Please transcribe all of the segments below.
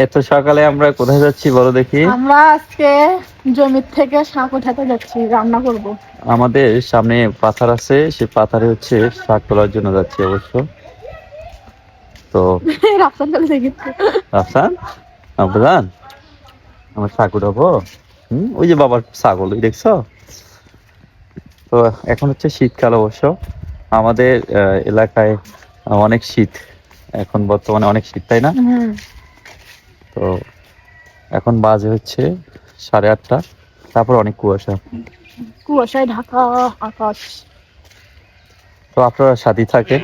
এত সকালে আমরা কোথায় যাচ্ছি বলো দেখি? আমরা আজকে জমির থেকে শাক উঠাতে যাচ্ছি রান্না করব। আমাদের সামনে পাথার আছে সেই পাথারে হচ্ছে শাক তোলার জন্য যাচ্ছি অবশ্য। তো রাস্তার কাছে দেখি। রাফসান? রাফসান? আমার শাক উঠাবো? হুম ওই যে বাবার ছাগল ওই দেখছ? তো এখন হচ্ছে শীতকাল অবশ্য। আমাদের এলাকায় অনেক শীত। এখন বর্তমানে অনেক শীত তাই না? তো এখন বাজে হচ্ছে সাড়ে আটটা। তারপর অনেক কুয়াশা। কুয়াশায় ঢাকা আকাশ। তো আপনারা সাথী থাকে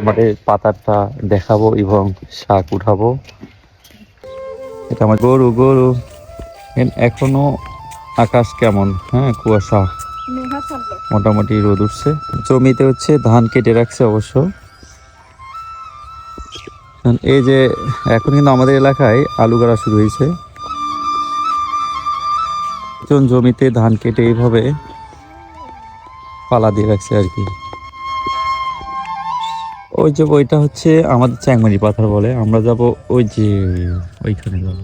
আমাদের পাতাটা দেখাবো এবং শাক উঠাবো। এটা আমার গরু গরু। এখনও আকাশ কেমন? হ্যাঁ কুয়াশা। মোটামুটি রোদ উঠছে। জমিতে হচ্ছে ধান কেটে রাখছে অবশ্য। এই যে এখন কিন্তু আমাদের এলাকায় আলু গাড়া শুরু হয়েছে। জমিতে ধান কেটে এইভাবে পালা দিয়ে রাখছে আর কি। ওই যে ওইটা হচ্ছে আমাদের চ্যাংমারি পাথর বলে আমরা যাব ওই যে ওইখানে যাব।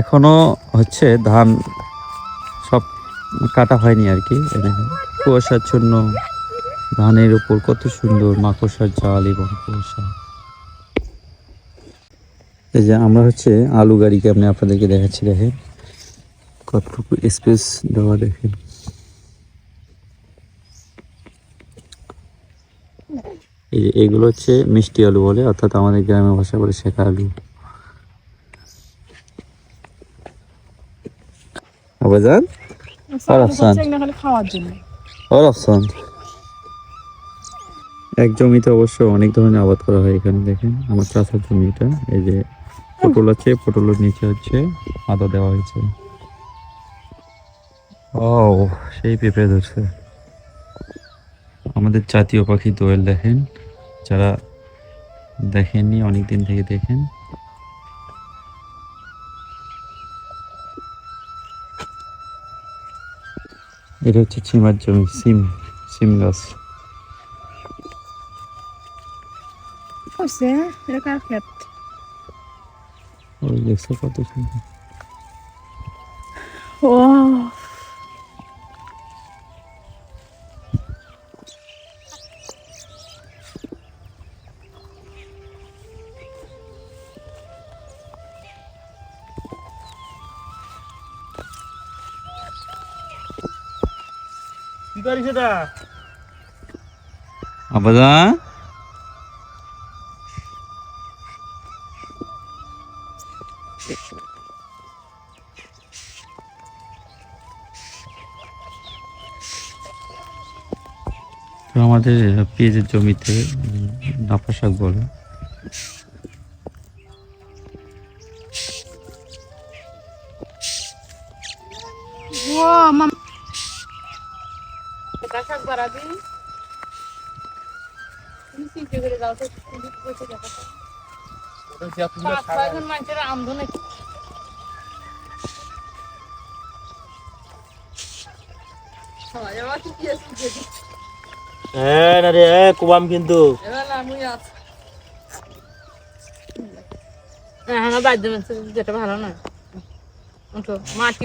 এখনও হচ্ছে ধান সব কাটা হয়নি আর কি দেখেন, কুয়াশাচ্ছন্ন। ধানের উপর কত সুন্দর মাকড়সার জাল এবং কুয়াশা এই যে আমরা হচ্ছে আলু গাড়ি কেমনি আপনাদেরকে দেখাচ্ছি দেখেন। কতটুকু স্পেস দেওয়া দেখেন। এই যে এগুলো হচ্ছে মিষ্টি আলু বলে অর্থাৎ আমাদের গ্রামের ভাষা বলে শেখা আলু। আবাজান আর আফসান। আর অপশন এক জমিতে অবশ্য অনেক ধরনের আবাদ করা হয় এখানে, দেখেন। আমার চাষের জমিটা, এই যে পটল আছে, পটলের নিচে হচ্ছে আদা দেওয়া হয়েছে। ও সেই পেঁপে ধরছে। আমাদের জাতীয় পাখি দোয়েল, দেখেন। যারা দেখেননি অনেক দিন থেকে দেখেন। এটা হচ্ছে সিমার জমি, সিম সিম গাছ। হচ্ছে এটা কার ক্ষেত ওই দেখছ কত সুন্দর। ও। কি করিস এটা? আবাদা আমাদের পেঁয়াজের জমিতে নাপা শাক বলে। ও মাম শাক বাড়াবি। তুমি চিন্তা করে যাও তো হ্যাঁ না রে এ, কুবাম কিন্তু। আছি। হ্যাঁ বাদ্য যেটা ভালো না উঠো মাটি